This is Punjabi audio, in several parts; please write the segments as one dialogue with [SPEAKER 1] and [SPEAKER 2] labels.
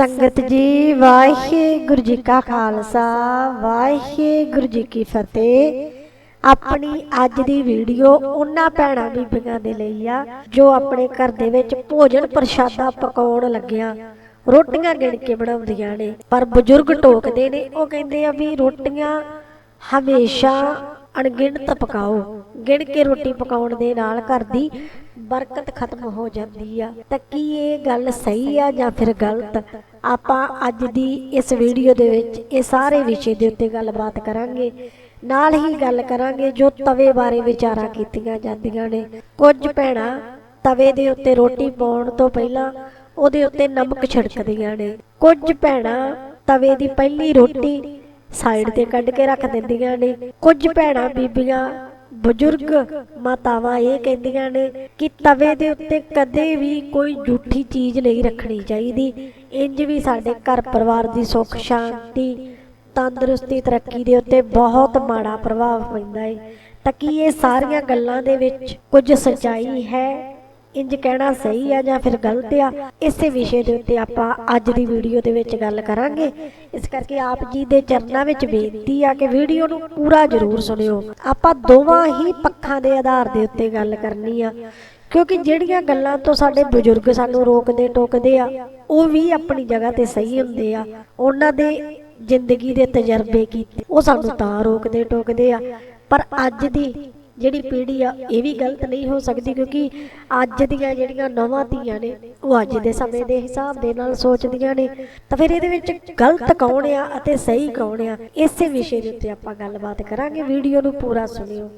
[SPEAKER 1] ਸੰਗਤ ਜੀ, ਵਾਹਿਗੁਰੂ ਜੀ ਕਾ ਖਾਲਸਾ, ਵਾਹਿਗੁਰੂ ਜੀ ਕੀ ਫਤਿਹ। ਆਪਣੀ ਅੱਜ ਦੀ ਵੀਡੀਓ ਉਹਨਾਂ ਭੈਣਾਂ ਬੀਬੀਆਂ ਦੇ ਲਈ ਆ, ਜੋ ਆਪਣੇ ਘਰ ਦੇ ਵਿੱਚ ਭੋਜਨ ਪ੍ਰਸ਼ਾਦਾ ਪਕਾਉਣ ਲੱਗਿਆ। ਰੋਟੀਆਂ ਗਿਣ ਕੇ ਬਣਾਉਂਦੀਆਂ ਨੇ, ਪਰ ਬਜ਼ੁਰਗ ਟੋਕਦੇ ਨੇ, ਉਹ ਕਹਿੰਦੇ ਆ ਵੀ ਰੋਟੀਆਂ ਹਮੇਸ਼ਾ ਅਣਗਿਣਤ ਪਕਾਓ। ਗਿਣ ਕੇ ਰੋਟੀ ਪਕਾਉਣ ਦੇ ਨਾਲ ਘਰ ਦੀ ਬਰਕਤ ਖਤਮ ਹੋ ਜਾਂਦੀ ਆ। ਤਾਂ ਕੀ ਇਹ ਗੱਲ ਸਹੀ ਆ ਜਾਂ ਫਿਰ ਗਲਤ? ਆਪਾਂ ਅੱਜ ਦੀ ਇਸ ਵੀਡੀਓ ਦੇ ਵਿੱਚ ਇਹ ਸਾਰੇ ਵਿਸ਼ੇ ਦੇ ਉੱਤੇ ਗੱਲਬਾਤ ਕਰਾਂਗੇ। ਨਾਲ ਹੀ ਗੱਲ ਕਰਾਂਗੇ ਜੋ ਤਵੇ ਬਾਰੇ ਵਿਚਾਰਾਂ ਕੀਤੀਆਂ ਜਾਂਦੀਆਂ ਨੇ। ਕੁਝ ਭੈਣਾਂ ਤਵੇ ਦੇ ਉੱਤੇ ਰੋਟੀ ਪਾਉਣ ਤੋਂ ਪਹਿਲਾਂ ਉਹਦੇ ਉੱਤੇ ਨਮਕ ਛਿੜਕਦੀਆਂ ਨੇ। ਕੁਝ ਭੈਣਾਂ ਤਵੇ ਦੀ ਪਹਿਲੀ ਰੋਟੀ ਸਾਈਡ ਤੇ ਕੱਢ ਕੇ ਰੱਖ ਦਿੰਦੀਆਂ ਨੇ। ਕੁਝ ਭੈਣਾਂ ਬੀਬੀਆਂ, ਬਜ਼ੁਰਗ ਮਾਤਾਵਾਂ ਇਹ ਕਹਿੰਦੀਆਂ ਨੇ ਕਿ ਤਵੇ ਦੇ ਉੱਤੇ ਕਦੇ ਵੀ ਕੋਈ ਝੂਠੀ ਚੀਜ਼ ਨਹੀਂ ਰੱਖਣੀ ਚਾਹੀਦੀ। ਇੰਜ ਵੀ ਸਾਡੇ ਘਰ ਪਰਿਵਾਰ ਦੀ ਸੁੱਖ, ਸ਼ਾਂਤੀ, ਤੰਦਰੁਸਤੀ, ਤਰੱਕੀ ਦੇ ਉੱਤੇ ਬਹੁਤ ਮਾੜਾ ਪ੍ਰਭਾਵ ਪੈਂਦਾ ਹੈ ਤਾਂ ਕੀ ਇਹ ਸਾਰੀਆਂ ਗੱਲਾਂ ਦੇ ਵਿੱਚ ਕੁਝ ਸੱਚਾਈ ਹੈ? ਇੰਜ ਕਹਿਣਾ ਸਹੀ ਆ ਜਾਂ ਫਿਰ ਗਲਤ ਆ, ਇਸੇ ਵਿਸ਼ੇ ਦੇ ਉੱਤੇ ਆਪਾਂ ਅੱਜ ਦੀ ਵੀਡੀਓ ਦੇ ਵਿੱਚ ਗੱਲ ਕਰਾਂਗੇ। ਇਸ ਕਰਕੇ ਆਪ ਜੀ ਦੇ ਚਰਨਾਂ ਵਿੱਚ ਬੇਨਤੀ ਆ ਕਿ ਵੀਡੀਓ ਨੂੰ ਪੂਰਾ ਜ਼ਰੂਰ ਸੁਣਿਓ। ਆਪਾਂ ਦੋਵਾਂ ਹੀ ਪੱਖਾਂ ਦੇ ਆਧਾਰ ਦੇ ਉੱਤੇ ਗੱਲ ਕਰਨੀ ਆ, ਕਿਉਂਕਿ ਜਿਹੜੀਆਂ ਗੱਲਾਂ ਤੋਂ ਸਾਡੇ ਬਜ਼ੁਰਗ ਸਾਨੂੰ ਰੋਕਦੇ, ਟੋਕਦੇ ਆ, ਉਹ ਵੀ ਆਪਣੀ ਜਗ੍ਹਾ ਤੇ ਸਹੀ ਹੁੰਦੇ ਆ। ਉਹਨਾਂ ਦੇ ਜ਼ਿੰਦਗੀ ਦੇ ਤਜਰਬੇ ਕੀਤੇ, ਉਹ ਸਾਨੂੰ ਤਾਂ ਰੋਕਦੇ, ਟੋਕਦੇ ਆ। ਪਰ ਅੱਜ ਦੀ ਜਿਹੜੀ ਪੀੜ੍ਹੀ ਆ, ਇਹ ਵੀ ਗਲਤ ਨਹੀਂ ਹੋ ਸਕਦੀ ਕਿਉਂਕਿ ਅੱਜ ਦੀਆਂ ਜਿਹੜੀਆਂ ਨਵਾਂ ਧੀਆਂ ਨੇ, ਉਹ ਅੱਜ ਦੇ ਸਮੇਂ ਦੇ ਹਿਸਾਬ ਦੇ ਨਾਲ ਸੋਚਦੀਆਂ ਨੇ। ਤਾਂ ਫਿਰ ਇਹਦੇ ਵਿੱਚ ਗਲਤ ਕੌਣ ਆ ਅਤੇ ਸਹੀ ਕੌਣ ਆ, ਇਸੇ ਵਿਸ਼ੇ ਦੇ ਉੱਤੇ ਆਪਾਂ ਗੱਲਬਾਤ ਕਰਾਂਗੇ। ਵੀਡੀਓ ਨੂੰ ਪੂਰਾ ਸੁਣਿਓ।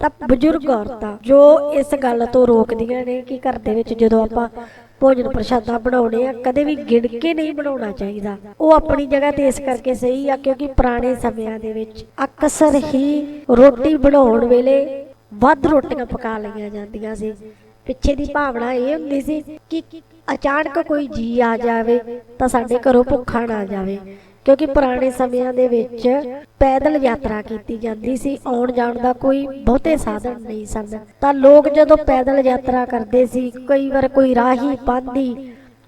[SPEAKER 1] ਤਾਂ ਬਜ਼ੁਰਗ ਔਰਤਾਂ ਜੋ ਇਸ ਗੱਲ ਤੋਂ ਰੋਕਦੀਆਂ ਨੇ ਕਿ ਘਰ ਦੇ ਵਿੱਚ ਜਦੋਂ ਆਪਾਂ ਭੋਜਨ ਪ੍ਰਸ਼ਾਦਾ ਬਣਾਉਣੇ ਆ, ਕਦੇ ਵੀ ਗਿਣ ਕੇ ਨਹੀਂ ਬਣਾਉਣਾ ਚਾਹੀਦਾ। ਉਹ ਆਪਣੀ ਜਗ੍ਹਾ ਤੇ ਇਸ ਕਰਕੇ ਸਹੀ ਆ, ਕਿਉਂਕਿ ਪੁਰਾਣੇ ਸਮਿਆਂ ਦੇ ਵਿੱਚ ਅਕਸਰ ਹੀ ਰੋਟੀ ਬਣਾਉਣ ਵੇਲੇ ਵੱਧ ਰੋਟੀਆਂ ਪਕਾ ਲਈਆਂ ਜਾਂਦੀਆਂ ਸੀ। ਪਿੱਛੇ ਦੀ ਭਾਵਨਾ ਇਹ ਹੁੰਦੀ ਸੀ ਕਿ ਅਚਾਨਕ ਕੋਈ ਜੀ ਆ ਜਾਵੇ ਤਾਂ ਸਾਡੇ ਘਰੋਂ ਭੁੱਖਾ ਨਾ ਜਾਵੇ। ਕਿਉਂਕਿ ਪੁਰਾਣੇ ਸਮਿਆਂ ਦੇ ਵਿੱਚ ਪੈਦਲ ਯਾਤਰਾ ਕੀਤੀ ਜਾਂਦੀ ਸੀ, ਆਉਣ ਜਾਣ ਦਾ ਕੋਈ ਬਹੁਤੇ ਸਾਧਨ ਨਹੀਂ ਸਨ। ਤਾਂ ਲੋਕ ਜਦੋਂ ਪੈਦਲ ਯਾਤਰਾ ਕਰਦੇ ਸੀ, ਕਈ ਵਾਰ ਕੋਈ ਰਾਹੀ ਪਾਂਦੀ,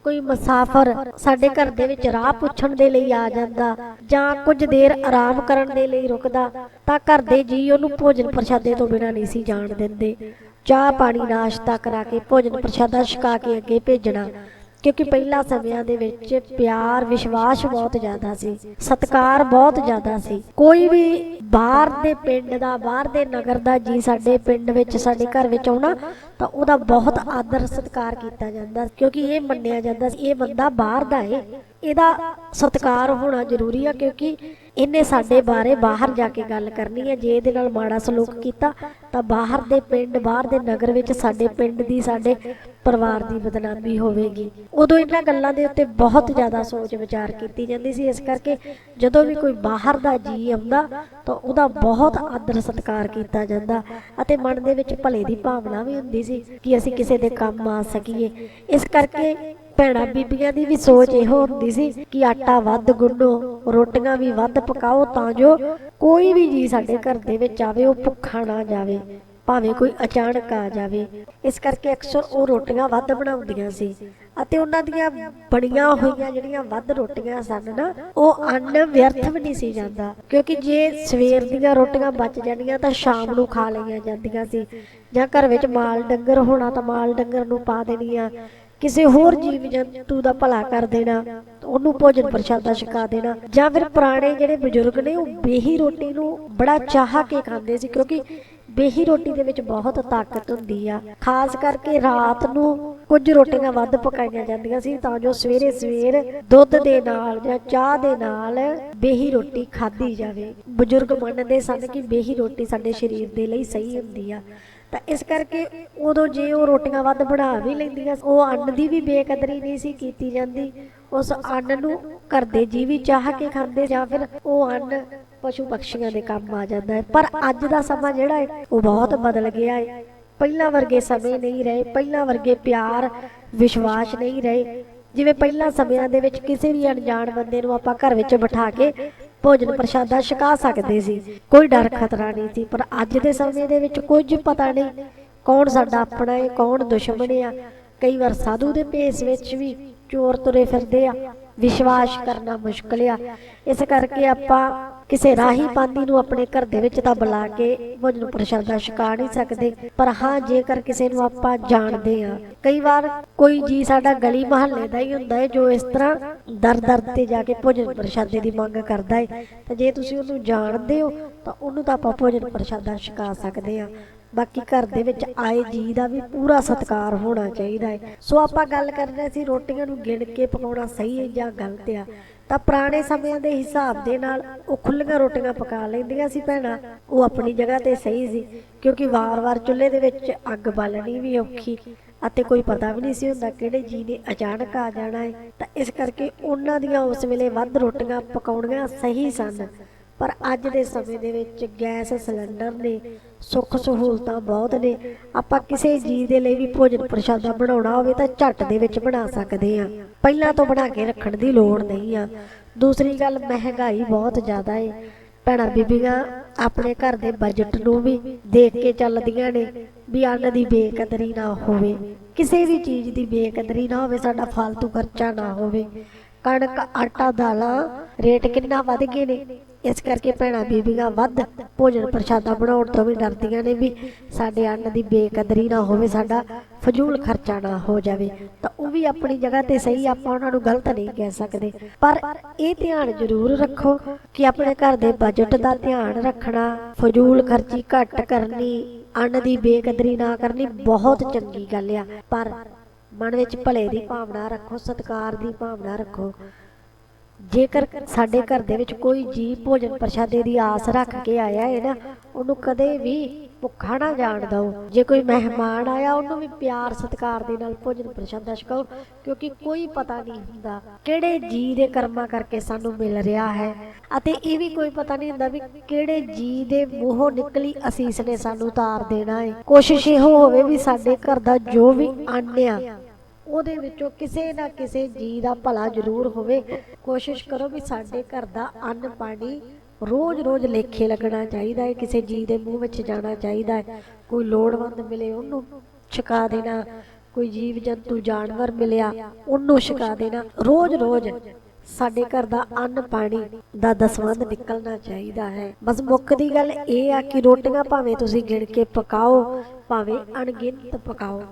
[SPEAKER 1] ਕੋਈ ਮੁਸਾਫਰ ਸਾਡੇ ਘਰ ਦੇ ਵਿੱਚ ਰਾਹ ਪੁੱਛਣ ਦੇ ਲਈ ਆ ਜਾਂਦਾ ਜਾਂ ਕੁਝ ਦੇਰ ਆਰਾਮ ਕਰਨ ਦੇ ਲਈ ਰੁਕਦਾ, ਤਾਂ ਘਰ ਦੇ ਜੀ ਉਹਨੂੰ ਭੋਜਨ ਪ੍ਰਸ਼ਾਦੇ ਤੋਂ ਬਿਨਾਂ ਨਹੀਂ ਸੀ ਜਾਣ ਦਿੰਦੇ। ਚਾਹ ਪਾਣੀ ਨਾਸ਼ਤਾ ਕਰਾ ਕੇ ਭੋਜਨ ਪ੍ਰਸ਼ਾਦਾ ਛਕਾ ਕੇ ਅੱਗੇ ਭੇਜਣਾ। ਕਿਉਂਕਿ ਪਹਿਲਾਂ ਸਮਿਆਂ ਦੇ ਵਿੱਚ ਪਿਆਰ, ਵਿਸ਼ਵਾਸ ਬਹੁਤ ਜ਼ਿਆਦਾ ਸੀ, ਸਤਕਾਰ ਬਹੁਤ ਜ਼ਿਆਦਾ ਸੀ। ਕੋਈ ਵੀ ਬਾਹਰ ਦੇ ਪਿੰਡ ਦਾ, ਬਾਹਰ ਦੇ ਨਗਰ ਦਾ ਜੀ ਸਾਡੇ ਪਿੰਡ ਵਿੱਚ, ਸਾਡੇ ਘਰ ਵਿੱਚ ਆਉਣਾ, ਤਾਂ ਉਹਦਾ ਬਹੁਤ ਆਦਰ, ਸਤਕਾਰ ਕੀਤਾ ਜਾਂਦਾ ਕਿਉਂਕਿ ਇਹ ਮੰਨਿਆ ਜਾਂਦਾ ਸੀ, ਇਹ ਬੰਦਾ ਬਾਹਰ ਦਾ ਹੈ ਇਹਦਾ ਸਤਕਾਰ ਹੋਣਾ ਜ਼ਰੂਰੀ ਆ ਕਿਉਂਕਿ ਇਹਨੇ ਸਾਡੇ ਬਾਰੇ ਬਾਹਰ ਜਾ ਕੇ ਗੱਲ ਕਰਨੀ ਹੈ। ਜੇ ਇਹਦੇ ਨਾਲ ਮਾੜਾ ਸਲੂਕ ਕੀਤਾ, ਤਾਂ ਬਾਹਰ ਦੇ ਪਿੰਡ, ਬਾਹਰ ਦੇ ਨਗਰ ਵਿੱਚ ਸਾਡੇ ਪਿੰਡ ਦੀ, ਸਾਡੇ ਪਰਿਵਾਰ ਦੀ ਬਦਨਾਮੀ ਹੋਵੇਗੀ। ਉਦੋਂ ਇਹਨਾਂ ਗੱਲਾਂ ਦੇ ਉੱਤੇ ਬਹੁਤ ਜ਼ਿਆਦਾ ਸੋਚ ਵਿਚਾਰ ਕੀਤੀ ਜਾਂਦੀ ਸੀ। ਇਸ ਕਰਕੇ ਜਦੋਂ ਵੀ ਕੋਈ ਬਾਹਰ ਦਾ ਜੀ ਆਉਂਦਾ, ਤਾਂ ਉਹਦਾ ਬਹੁਤ ਆਦਰ ਸਤਿਕਾਰ ਕੀਤਾ ਜਾਂਦਾ ਅਤੇ ਮਨ ਦੇ ਵਿੱਚ ਭਲੇ ਦੀ ਭਾਵਨਾ ਵੀ ਹੁੰਦੀ ਸੀ ਕਿ ਅਸੀਂ ਕਿਸੇ ਦੇ ਕੰਮ ਆ ਸਕੀਏ। ਇਸ ਕਰਕੇ ਭੈਣਾ ਬੀਬੀਆਂ ਦੀ ਵੀ ਸੋਚ ਇਹੋ ਹੁੰਦੀ ਸੀ ਕਿ ਆਟਾ ਵੱਧ ਗੁੰਨੋ ਰੋਟੀਆਂ ਵੀ ਵੱਧ ਪਕਾਓ ਤਾਂ ਜੋ ਕੋਈ ਵੀ ਜੀ ਸਾਡੇ ਘਰ ਦੇ ਵਿੱਚ ਆਵੇ, ਉਹ ਭੁੱਖਾ ਨਾ ਜਾਵੇ, ਭਾਵੇਂ ਕੋਈ ਅਚਾਨਕ ਆ ਜਾਵੇ। ਇਸ ਕਰਕੇ ਅਕਸਰ ਉਹ ਰੋਟੀਆਂ ਵੱਧ ਬਣਾਉਂਦੀਆਂ ਸੀ ਅਤੇ ਉਹਨਾਂ ਦੀਆਂ ਬਣੀਆਂ ਹੋਈਆਂ ਜਿਹੜੀਆਂ ਵੱਧ ਰੋਟੀਆਂ ਸਨ ਨਾ, ਉਹ ਅੰਨ ਵਿਅਰਥ ਵੀ ਨਹੀਂ ਸੀ ਜਾਂਦਾ। ਕਿਉਂਕਿ ਜੇ ਸਵੇਰ ਦੀਆਂ ਰੋਟੀਆਂ ਬਚ ਜਾਂਦੀਆਂ ਤਾਂ ਸ਼ਾਮ ਨੂੰ ਖਾ ਲਈਆਂ ਜਾਂਦੀਆਂ ਸੀ। ਜਾਂ ਘਰ ਵਿੱਚ ਮਾਲ ਡੰਗਰ ਹੋਣਾ ਤਾਂ ਮਾਲ ਡੰਗਰ ਨੂੰ ਪਾ ਦੇਣੀਆਂ। ਕਿਸੇ ਹੋਰ ਜੀਵ ਜੰਤੂ ਦਾ ਭਲਾ ਕਰ ਦੇਣਾ ਉਹਨੂੰ ਭੋਜਨ ਪ੍ਰਸ਼ਾਦਾ ਛਕਾ ਦੇਣਾ, ਜਾਂ ਫਿਰ ਪੁਰਾਣੇ ਜਿਹੜੇ ਬਜ਼ੁਰਗ ਨੇ, ਉਹ ਬੇਹੀ ਰੋਟੀ ਨੂੰ ਬੜਾ ਚਾਹ ਕੇ ਖਾਂਦੇ ਸੀ, ਕਿਉਂਕਿ ਬੇਹੀ ਰੋਟੀ ਦੇ ਵਿੱਚ ਬਹੁਤ ਤਾਕਤ ਹੁੰਦੀ ਆ। ਖਾਸ ਕਰਕੇ ਰਾਤ ਨੂੰ ਕੁਝ ਰੋਟੀਆਂ ਵੱਧ ਪਕਾਈਆਂ ਜਾਂਦੀਆਂ ਸੀ, ਤਾਂ ਜੋ ਸਵੇਰੇ ਸਵੇਰ ਦੁੱਧ ਦੇ ਨਾਲ ਜਾਂ ਚਾਹ ਦੇ ਨਾਲ ਬੇਹੀ ਰੋਟੀ ਖਾਧੀ ਜਾਵੇ। ਬਜ਼ੁਰਗ ਮੰਨਦੇ ਸਨ ਕਿ ਬੇਹੀ ਰੋਟੀ ਸਾਡੇ ਸਰੀਰ ਦੇ ਲਈ ਸਹੀ ਹੁੰਦੀ ਆ। ਤਾਂ ਇਸ ਕਰਕੇ ਉਦੋਂ ਜੇ ਉਹ ਰੋਟੀਆਂ ਵੱਧ ਬਣਾ ਵੀ ਲੈਂਦੀਆਂ ਉਹ ਅੰਨ ਦੀ ਵੀ ਬੇਕਦਰੀ ਨਹੀਂ ਸੀ ਕੀਤੀ ਜਾਂਦੀ। ਉਸ ਅੰਨ ਨੂੰ ਘਰ ਦੇ ਜੀ ਚਾਹ ਕੇ ਖਾਂਦੇ ਜਾਂ ਫਿਰ ਉਹ ਅੰਨ ਪਸ਼ੂ ਪਕਸ਼ੀਆਂ ਦੇ ਕੰਮ ਆ ਜਾਂਦਾ ਹੈ। ਪਰ ਅੱਜ ਦਾ ਸਮਾਂ ਜਿਹੜਾ ਹੈ, ਉਹ ਬਹੁਤ ਬਦਲ ਗਿਆ ਹੈ। ਪਹਿਲਾਂ ਵਰਗੇ ਸਮੇਂ ਨਹੀਂ ਰਹੇ, ਪਹਿਲਾਂ ਵਰਗੇ ਪਿਆਰ, ਵਿਸ਼ਵਾਸ ਨਹੀਂ ਰਹੇ। ਜਿਵੇਂ ਪਹਿਲਾਂ ਸਮਿਆਂ ਦੇ ਵਿੱਚ ਕਿਸੇ ਵੀ ਅਣਜਾਣ ਬੰਦੇ ਨੂੰ ਆਪਾਂ ਘਰ ਵਿੱਚ ਬਿਠਾ ਕੇ ਭੋਜਨ ਪ੍ਰਸ਼ਾਦਾ ਛਕਾ ਸਕਦੇ ਸੀ। ਕੋਈ ਡਰ ਖਤਰਾ ਨਹੀਂ ਸੀ, ਪਰ ਅੱਜ ਦੇ ਸਮੇਂ ਦੇ ਵਿੱਚ ਕੁਝ ਪਤਾ ਨਹੀਂ ਕੌਣ ਸਾਡਾ ਆਪਣਾ ਹੈ, ਕੌਣ ਦੁਸ਼ਮਣ ਆ। ਕਈ ਵਾਰ ਸਾਧੂ ਦੇ ਭੇਸ ਵਿੱਚ ਵੀ ਚੋਰ ਤੁਰੇ ਫਿਰਦੇ ਆ। ਵਿਸ਼ਵਾਸ ਕਰਨਾ ਮੁਸ਼ਕਲ ਆ। ਇਸ ਕਰਕੇ ਆਪਾਂ ਕਿਸੇ ਰਾਹੀ ਪਾਂਦੀ ਨੂੰ ਆਪਣੇ ਘਰ ਦੇ ਵਿੱਚ ਤਾਂ ਬੁਲਾ ਕੇ ਭੋਜਨ ਪ੍ਰਸ਼ਾਦਾ ਛਕਾ ਨਹੀਂ ਸਕਦੇ। ਪਰ ਹਾਂ, ਜੇਕਰ ਕਿਸੇ ਨੂੰ ਆਪਾਂ ਜਾਣਦੇ ਆ ਕਈ ਵਾਰ ਕੋਈ ਜੀ ਸਾਡਾ ਗਲੀ ਮੁਹੱਲੇ ਦਾ ਹੀ ਹੁੰਦਾ ਹੈ, ਜੋ ਇਸ ਤਰ੍ਹਾਂ ਦਰ ਦਰ ਤੇ ਜਾ ਕੇ ਭੋਜਨ ਪ੍ਰਸ਼ਾਦੇ ਦੀ ਮੰਗ ਕਰਦਾ ਹੈ, ਤਾਂ ਜੇ ਤੁਸੀਂ ਉਹਨੂੰ ਜਾਣਦੇ ਹੋ, ਤਾਂ ਉਹਨੂੰ ਤਾਂ ਆਪਾਂ ਭੋਜਨ ਪ੍ਰਸ਼ਾਦਾ ਛਕਾ ਸਕਦੇ ਆ ਬਾਕੀ ਘਰ ਦੇ ਵਿੱਚ ਆਏ ਜੀ ਦਾ ਵੀ ਪੂਰਾ ਸਤਿਕਾਰ ਹੋਣਾ ਚਾਹੀਦਾ ਹੈ। ਸੋ ਆਪਾਂ ਗੱਲ ਕਰ ਰਹੇ ਸੀ ਰੋਟੀਆਂ ਨੂੰ ਗਿਣ ਕੇ ਪਕਾਉਣਾ ਸਹੀ ਹੈ ਜਾਂ ਗਲਤ ਆ ਤਾਂ ਪੁਰਾਣੇ ਸਮਿਆਂ ਦੇ ਹਿਸਾਬ ਦੇ ਨਾਲ ਉਹ ਖੁੱਲੀਆਂ ਰੋਟੀਆਂ ਪਕਾ ਲੈਂਦੀਆਂ ਸੀ ਭੈਣਾਂ। ਉਹ ਆਪਣੀ ਜਗ੍ਹਾ ਤੇ ਸਹੀ ਸੀ ਕਿਉਂਕਿ ਵਾਰ-ਵਾਰ ਚੁੱਲ੍ਹੇ ਦੇ ਵਿੱਚ ਅੱਗ ਬਾਲਣੀ ਵੀ ਔਖੀ ਅਤੇ ਕੋਈ ਪਤਾ ਵੀ ਨਹੀਂ ਸੀ ਹੁੰਦਾ ਕਿਹੜੇ ਜੀ ਨੇ ਅਚਾਨਕ ਆ ਜਾਣਾ ਹੈ। ਤਾਂ ਇਸ ਕਰਕੇ ਉਹਨਾਂ ਦੀਆਂ ਉਸ ਵੇਲੇ ਵੱਧ ਰੋਟੀਆਂ ਪਕਾਉਣੀਆਂ ਸਹੀ ਸਨ। ਪਰ ਅੱਜ ਦੇ ਸਮੇਂ ਦੇ ਵਿੱਚ ਗੈਸ ਸਿਲੰਡਰ ਨੇ ਸੁੱਖ ਸਹੂਲਤਾਂ ਬਹੁਤ ਨੇ। ਆਪਾਂ ਕਿਸੇ ਜੀ ਦੇ ਲਈ ਵੀ ਭੋਜਨ ਪ੍ਰਸ਼ਾਦਾ ਬਣਾਉਣਾ ਹੋਵੇ ਤਾਂ ਝੱਟ ਦੇ ਵਿੱਚ ਬਣਾ ਸਕਦੇ ਆ ਪਹਿਲਾਂ ਤੋਂ ਬਣਾ ਕੇ ਰੱਖਣ ਦੀ ਲੋੜ ਨਹੀਂ ਆ। ਦੂਸਰੀ ਗੱਲ, ਮਹਿੰਗਾਈ ਬਹੁਤ ਜ਼ਿਆਦਾ ਏ। ਭੈਣਾਂ ਬੀਬੀਆਂ, ਆਪਣੇ ਘਰ ਦੇ ਬਜਟ ਨੂੰ ਵੀ ਦੇਖ ਕੇ ਚੱਲਦੀਆਂ ਨੇ ਵੀ ਅੰਨ ਦੀ ਬੇਕਦਰੀ ਨਾ ਹੋਵੇ। ਕਿਸੇ ਵੀ ਚੀਜ਼ ਦੀ ਬੇਕਦਰੀ ਨਾ ਹੋਵੇ, ਸਾਡਾ ਫालतू ਖਰਚਾ ਨਾ ਹੋਵੇ। ਕਣਕ, ਆਟਾ, ਦਾਲਾਂ ਰੇਟ ਕਿੰਨਾ ਵੱਧ ਗਏ ਨੇ। ਇਸ ਕਰਕੇ ਭੈਣਾਂ ਬੀਬੀਆਂ ਵੱਧ ਭੋਜਨ ਪ੍ਰਸ਼ਾਦਾ ਬਣਾਉਣ ਤੋਂ ਵੀ ਡਰਦੀਆਂ ਨੇ ਵੀ ਸਾਡੇ ਅੰਨ ਦੀ ਬੇਕਦਰੀ ਨਾ ਹੋਵੇ, ਸਾਡਾ ਫਜ਼ੂਲ ਖਰਚਾ ਨਾ ਹੋ ਜਾਵੇ। ਤਾਂ ਉਹ ਵੀ ਆਪਣੀ ਜਗ੍ਹਾ ਤੇ ਸਹੀ ਆਪਾਂ ਉਹਨਾਂ ਨੂੰ ਗਲਤ ਨਹੀਂ ਕਹਿ ਸਕਦੇ। ਪਰ ਇਹ ਧਿਆਨ ਜ਼ਰੂਰ ਰੱਖੋ ਕਿ ਆਪਣੇ ਘਰ ਦੇ ਬਜਟ ਦਾ ਧਿਆਨ ਰੱਖਣਾ, ਫਜ਼ੂਲ ਖਰਚੀ ਘੱਟ ਕਰਨੀ, ਅੰਨ ਦੀ ਬੇਕਦਰੀ ਨਾ ਕਰਨੀ ਬਹੁਤ ਚੰਗੀ ਗੱਲ ਆ। ਪਰ ਮਨ ਵਿੱਚ ਭਲੇ ਦੀ ਭਾਵਨਾ ਰੱਖੋ, ਸਤਿਕਾਰ ਦੀ ਭਾਵਨਾ ਰੱਖੋ। ਜੇਕਰ ਸਾਡੇ ਘਰ ਦੇ ਵਿੱਚ ਕੋਈ ਜੀ ਭੋਜਨ ਪ੍ਰਸ਼ਾਦੇ ਦੀ ਆਸ ਰੱਖ ਕੇ ਆਇਆ ਹੈ ਨਾ, ਉਹਨੂੰ ਕਦੇ ਵੀ ਭੁੱਖਾ ਨਾ ਜਾਣ ਦਿਓ ਜੇ ਕੋਈ ਮਹਿਮਾਨ ਆਇਆ, ਉਹਨੂੰ ਵੀ ਪਿਆਰ ਸਤਿਕਾਰ ਦੇ ਨਾਲ ਭੋਜਨ ਪ੍ਰਸ਼ਾਦਾ ਛਕਾਓ, ਕਿਉਂਕਿ ਕੋਈ ਪਤਾ ਨਹੀਂ ਹੁੰਦਾ ਕਿਹੜੇ ਜੀ ਦੇ ਕਰਮਾਂ ਕਰਕੇ ਸਾਨੂੰ ਮਿਲ ਰਿਹਾ ਹੈ। ਅਤੇ ਇਹ ਵੀ ਕੋਈ ਪਤਾ ਨਹੀਂ ਹੁੰਦਾ ਵੀ ਕਿਹੜੇ ਜੀ ਦੇ ਮੂੰਹੋਂ ਨਿਕਲੀ ਅਸੀਸ ਨੇ ਸਾਨੂੰ ਤਾਰ ਦੇਣਾ ਹੈ ਕੋਸ਼ਿਸ਼ ਇਹੋ ਹੋਵੇ ਵੀ ਸਾਡੇ ਘਰ ਦਾ ਜੋ ਵੀ ਅੰਨ ਆ ਉਹਦੇ ਵਿੱਚੋਂ ਕਿਸੇ ਨਾ ਕਿਸੇ ਜੀ ਦਾ ਭਲਾ ਜ਼ਰੂਰ ਹੋਵੇ। ਕੋਸ਼ਿਸ਼ ਕਰੋ ਵੀ ਸਾਡੇ ਘਰ ਦਾ ਅੰਨ ਪਾਣੀ ਰੋਜ਼-ਰੋਜ਼ ਲੇਖੇ ਲੱਗਣਾ ਚਾਹੀਦਾ ਹੈ, ਕਿਸੇ ਜੀ ਦੇ ਮੂੰਹ ਵਿੱਚ ਜਾਣਾ ਚਾਹੀਦਾ ਹੈ। ਕੋਈ ਲੋੜਵੰਦ ਮਿਲੇ, ਉਹਨੂੰ ਛਕਾ ਦੇਣਾ। ਕੋਈ ਜੀਵ ਜੰਤੂ ਜਾਨਵਰ ਮਿਲਿਆ, ਉਹਨੂੰ ਛਕਾ ਦੇਣਾ। ਰੋਜ਼-ਰੋਜ਼ ਸਾਡੇ ਘਰ ਦਾ ਅੰਨ ਪਾਣੀ ਦਾ ਦਸਵੰਧ ਨਿਕਲਣਾ ਚਾਹੀਦਾ ਹੈ। ਬਸ ਮੁੱਖ ਦੀ ਗੱਲ ਇਹ ਆ ਕਿ ਰੋਟੀਆਂ ਭਾਵੇਂ ਤੁਸੀਂ ਗਿਣ ਕੇ ਪਕਾਓ, ਭਾਵੇਂ ਅਣਗਿਣਤ ਪਕਾਓ।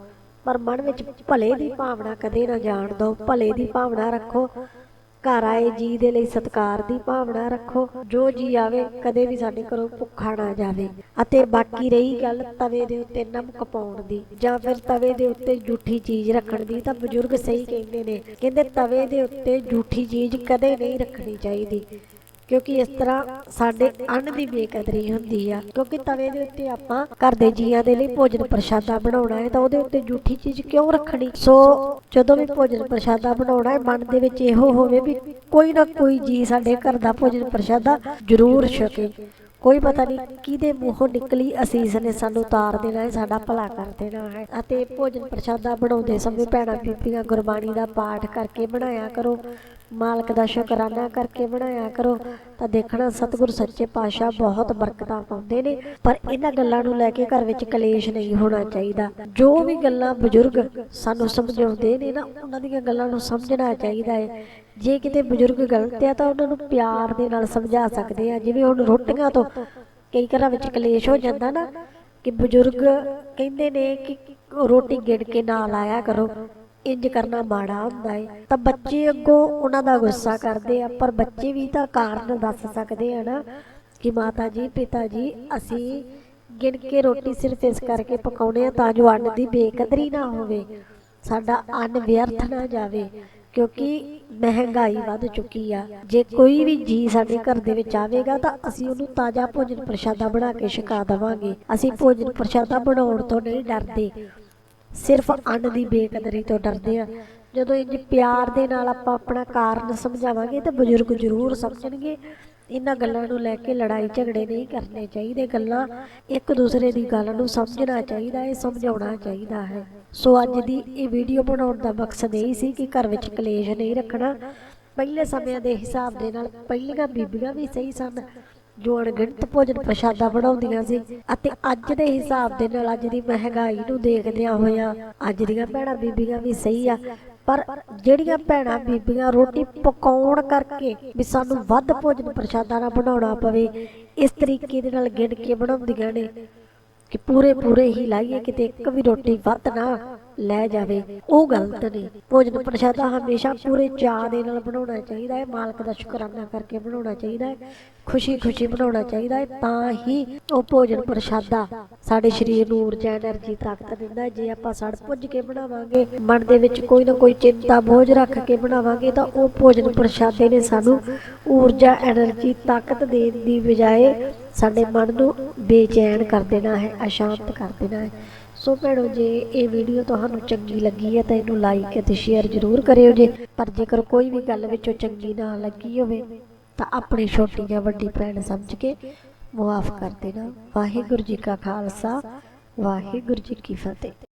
[SPEAKER 1] ਪਰ ਮਨ ਵਿੱਚ ਭਲੇ ਦੀ ਭਾਵਨਾ ਕਦੇ ਨਾ ਜਾਣ ਦਿਓ ਭਲੇ ਦੀ ਭਾਵਨਾ ਰੱਖੋ। ਘਰ ਆਏ ਜੀ ਦੇ ਲਈ ਸਤਿਕਾਰ ਦੀ ਭਾਵਨਾ ਰੱਖੋ। ਜੋ ਜੀ ਆਵੇ, ਕਦੇ ਵੀ ਸਾਡੇ ਘਰੋਂ ਭੁੱਖਾ ਨਾ ਜਾਵੇ। ਅਤੇ ਬਾਕੀ ਰਹੀ ਗੱਲ ਤਵੇ ਦੇ ਉੱਤੇ ਨਮਕ ਪਾਉਣ ਦੀ। ਜਾਂ ਫਿਰ ਤਵੇ ਦੇ ਉੱਤੇ ਝੂਠੀ ਚੀਜ਼ ਰੱਖਣ ਦੀ। ਤਾਂ ਬਜ਼ੁਰਗ ਸਹੀ ਕਹਿੰਦੇ ਨੇ, ਕਹਿੰਦੇ ਤਵੇ ਦੇ ਉੱਤੇ ਝੂਠੀ ਚੀਜ਼ ਕਦੇ ਨਹੀਂ ਰੱਖਣੀ ਚਾਹੀਦੀ। ਕਿਉਂਕਿ ਇਸ ਤਰ੍ਹਾਂ ਸਾਡੇ ਅੰਨ ਦੀ ਬੇਕਦਰੀ ਹੁੰਦੀ ਆ। ਕਿਉਂਕਿ ਤਵੇ ਦੇ ਉੱਤੇ ਆਪਾਂ ਘਰ ਦੇ ਜੀਆਂ ਦੇ ਲਈ ਭੋਜਨ ਪ੍ਰਸ਼ਾਦਾ ਬਣਾਉਣਾ ਹੈ ਤਾਂ ਉਹਦੇ ਉੱਤੇ ਝੂਠੀ ਚੀਜ਼ ਕਿਉਂ ਰੱਖਣੀ? ਸੋ ਜਦੋਂ ਵੀ ਭੋਜਨ ਪ੍ਰਸ਼ਾਦਾ ਬਣਾਉਣਾ ਹੈ, ਮਨ ਦੇ ਵਿੱਚ ਇਹੋ ਹੋਵੇ ਵੀ ਕੋਈ ਨਾ ਕੋਈ ਜੀ ਸਾਡੇ ਘਰ ਦਾ ਭੋਜਨ ਪ੍ਰਸ਼ਾਦਾ ਜ਼ਰੂਰ ਛਕੇ। ਕੋਈ ਪਤਾ ਨਹੀਂ ਕਿਹਦੇ ਮੂੰਹੋਂ ਨਿਕਲੀ ਅਸੀਸ ਨੇ ਸਾਨੂੰ ਤਾਰ ਦੇਣਾ ਹੈ, ਸਾਡਾ ਭਲਾ ਕਰ ਦੇਣਾ ਹੈ। ਅਤੇ ਭੋਜਨ ਪ੍ਰਸ਼ਾਦਾ ਬਣਾਉਂਦੇ ਸਮੇਂ ਭੈਣਾਂ ਬੀਬੀਆਂ ਗੁਰਬਾਣੀ ਦਾ ਪਾਠ ਕਰਕੇ ਬਣਾਇਆ ਕਰੋ। ਮਾਲਕ ਦਾ ਸ਼ੁਕਰਾਨਾ ਕਰਕੇ ਬਣਾਇਆ ਕਰੋ। ਤਾਂ ਦੇਖਣਾ, ਸਤਿਗੁਰ ਸੱਚੇ ਪਾਤਸ਼ਾਹ ਬਹੁਤ ਬਰਕਤਾਂ ਪਾਉਂਦੇ ਨੇ, ਪਰ ਇਹਨਾਂ ਗੱਲਾਂ ਨੂੰ ਲੈ ਕੇ ਘਰ ਵਿੱਚ ਕਲੇਸ਼ ਨਹੀਂ ਹੋਣਾ ਚਾਹੀਦਾ। ਜੋ ਵੀ ਗੱਲਾਂ ਬਜ਼ੁਰਗ ਸਾਨੂੰ ਸਮਝਾਉਂਦੇ ਨੇ ਨਾ, ਉਹਨਾਂ ਦੀਆਂ ਗੱਲਾਂ ਨੂੰ ਸਮਝਣਾ ਚਾਹੀਦਾ ਹੈ। ਜੇ ਕਿਤੇ ਬਜ਼ੁਰਗ ਗਲਤ ਆ, ਤਾਂ ਉਹਨਾਂ ਨੂੰ ਪਿਆਰ ਦੇ ਨਾਲ ਸਮਝਾ ਸਕਦੇ ਆ। ਜਿਵੇਂ ਹੁਣ ਰੋਟੀਆਂ ਤੋਂ ਕਈ ਘਰਾਂ ਵਿੱਚ ਕਲੇਸ਼ ਹੋ ਜਾਂਦਾ ਨਾ, ਕਿ ਬਜ਼ੁਰਗ ਕਹਿੰਦੇ ਨੇ ਕਿ ਰੋਟੀ ਗਿਣ ਕੇ ਨਾ ਲਾਇਆ ਕਰੋ। ਇੰਜ ਕਰਨਾ ਮਾੜਾ ਹੁੰਦਾ ਹੈ ਤਾਂ ਬੱਚੇ ਅੱਗੋਂ ਉਹਨਾਂ ਦਾ ਗੁੱਸਾ ਕਰਦੇ ਆ, ਪਰ ਬੱਚੇ ਵੀ ਤਾਂ ਕਾਰਨ ਦੱਸ ਸਕਦੇ ਆ ਨਾ ਕਿ ਮਾਤਾ ਜੀ, ਪਿਤਾ ਜੀ, ਅਸੀਂ ਗਿਣ ਕੇ ਰੋਟੀ ਸਿਰਫ ਇਸ ਕਰਕੇ ਪਕਾਉਣੇ ਆ ਤਾਂ ਜੋ ਅੰਨ ਦੀ ਬੇਕਦਰੀ ਨਾ ਹੋਵੇ, ਸਾਡਾ ਅੰਨ ਵਿਅਰਥ ਨਾ ਜਾਵੇ, ਕਿਉਂਕਿ ਮਹਿੰਗਾਈ ਵੱਧ ਚੁੱਕੀ ਆ। ਜੇ ਕੋਈ ਵੀ ਜੀ ਸਾਡੇ ਘਰ ਦੇ ਵਿੱਚ ਆਵੇਗਾ ਤਾਂ ਅਸੀਂ ਉਹਨੂੰ ਤਾਜ਼ਾ ਭੋਜਨ ਪ੍ਰਸ਼ਾਦਾ ਬਣਾ ਕੇ ਛਕਾ ਦੇਵਾਂਗੇ। ਅਸੀਂ ਭੋਜਨ ਪ੍ਰਸ਼ਾਦਾ ਬਣਾਉਣ ਤੋਂ ਨਹੀਂ ਡਰਦੇ। ਸਿਰਫ ਅੰਨ ਦੀ ਬੇਕਦਰੀ ਤੋਂ ਡਰਦੇ ਆ। ਜਦੋਂ ਇੰਜ ਪਿਆਰ ਦੇ ਨਾਲ ਆਪਾਂ ਆਪਣਾ ਕਾਰਨ ਸਮਝਾਵਾਂਗੇ ਤਾਂ ਬਜ਼ੁਰਗ ਜ਼ਰੂਰ ਸਮਝਣਗੇ। ਇਹਨਾਂ ਗੱਲਾਂ ਨੂੰ ਲੈ ਕੇ ਲੜਾਈ ਝਗੜੇ ਨਹੀਂ ਕਰਨੇ ਚਾਹੀਦੇ। ਗੱਲਾਂ ਇੱਕ ਦੂਸਰੇ ਦੀ ਗੱਲ ਨੂੰ ਸਮਝਣਾ ਚਾਹੀਦਾ ਹੈ, ਸਮਝਾਉਣਾ ਚਾਹੀਦਾ ਹੈ। ਸੋ ਅੱਜ ਦੀ ਇਹ ਵੀਡੀਓ ਬਣਾਉਣ ਦਾ ਮਕਸਦ ਇਹ ਸੀ ਕਿ ਘਰ ਵਿੱਚ ਕਲੇਸ਼ ਨਹੀਂ ਰੱਖਣਾ। ਪਹਿਲੇ ਸਮਿਆਂ ਦੇ ਹਿਸਾਬ ਦੇ ਨਾਲ ਪਹਿਲੀਆਂ ਬੀਬੀਆਂ ਵੀ ਸਹੀ ਸਨ। ਜੋ ਅਣਗਿਣਤ ਭੋਜਨ ਪ੍ਰਸ਼ਾਦਾ ਬਣਾਉਂਦੀਆਂ ਸੀ ਅਤੇ ਅੱਜ ਦੇ ਹਿਸਾਬ ਦੇ ਨਾਲ ਅੱਜ ਦੀ ਮਹਿੰਗਾਈ ਨੂੰ ਦੇਖਦਿਆਂ ਹੋਇਆਂ ਅੱਜ ਦੀਆਂ ਭੈਣਾਂ ਬੀਬੀਆਂ ਵੀ ਸਹੀ ਆ। ਪਰ ਜਿਹੜੀਆਂ ਭੈਣਾਂ ਬੀਬੀਆਂ ਰੋਟੀ ਪਕਾਉਣ ਕਰਕੇ ਵੀ ਸਾਨੂੰ ਵੱਧ ਭੋਜਨ ਪ੍ਰਸ਼ਾਦਾ ਨਾ ਬਣਾਉਣਾ ਪਵੇ, ਇਸ ਤਰੀਕੇ ਦੇ ਨਾਲ ਗਿਣ ਕੇ ਬਣਾਉਂਦੀਆਂ ਨੇ ਕਿ ਪੂਰੇ ਪੂਰੇ ਹੀ ਲਾਈਏ ਕਿਤੇ ਇੱਕ ਵੀ ਰੋਟੀ ਵੱਧ ਨਾ ਲੈ ਜਾਵੇ। ਉਹ ਗਲਤ ਨੇ। ਭੋਜਨ ਪ੍ਰਸ਼ਾਦਾ ਹਮੇਸ਼ਾ ਪੂਰੇ ਚਾਹ ਦੇ ਨਾਲ ਬਣਾਉਣਾ ਚਾਹੀਦਾ ਹੈ। ਮਾਲਕ ਦਾ ਸ਼ੁਕਰਾਨਾ ਕਰਕੇ ਬਣਾਉਣਾ ਚਾਹੀਦਾ ਹੈ। ਖੁਸ਼ੀ-ਖੁਸ਼ੀ ਬਣਾਉਣਾ ਚਾਹੀਦਾ ਹੈ। ਤਾਂ ਹੀ ਉਹ ਭੋਜਨ ਪ੍ਰਸ਼ਾਦਾ ਸਾਡੇ ਸਰੀਰ ਨੂੰ ਊਰਜਾ એનર્ਜੀ ਤਾਕਤ ਦਿੰਦਾ ਜੇ ਆਪਾਂ ਸੜ ਪੁੱਜ ਕੇ ਬਣਾਵਾਂਗੇ, ਮਨ ਦੇ ਵਿੱਚ ਕੋਈ ਨਾ ਕੋਈ ਚਿੰਤਾ, ਬੋਝ ਰੱਖ ਕੇ ਬਣਾਵਾਂਗੇ, ਤਾਂ ਉਹ ਭੋਜਨ ਪ੍ਰਸ਼ਾਦੇ ਨੇ ਸਾਨੂੰ ਊਰਜਾ એનર્ਜੀ ਤਾਕਤ ਦੇਣ ਦੀ ਬਜਾਏ ਸਾਡੇ ਮਨ ਨੂੰ ਬੇਚੈਨ ਕਰ ਦੇਣਾ ਹੈ, ਅਸ਼ਾਂਤ ਕਰ ਦੇਣਾ ਹੈ। ਸੋ ਭੈਣੋ, ਜੇ ਇਹ ਵੀਡੀਓ ਤੁਹਾਨੂੰ ਚੰਗੀ ਲੱਗੀ ਹੈ ਤਾਂ ਇਹਨੂੰ ਲਾਈਕ ਅਤੇ ਸ਼ੇਅਰ ਜ਼ਰੂਰ ਕਰਿਓ ਜੇ। ਪਰ ਜੇਕਰ ਕੋਈ ਵੀ ਗੱਲ ਵਿੱਚੋਂ ਚੰਗੀ ਨਾ ਲੱਗੀ ਹੋਵੇ, ਤਾਂ ਆਪਣੀ ਛੋਟੀ ਜਾਂ ਵੱਡੀ ਭੈਣ ਸਮਝ ਕੇ ਮੁਆਫ ਕਰ ਦੇਣਾ। ਵਾਹਿਗੁਰੂ ਜੀ ਕਾ ਖਾਲਸਾ, ਵਾਹਿਗੁਰੂ ਜੀ ਕੀ ਫਤਿਹ।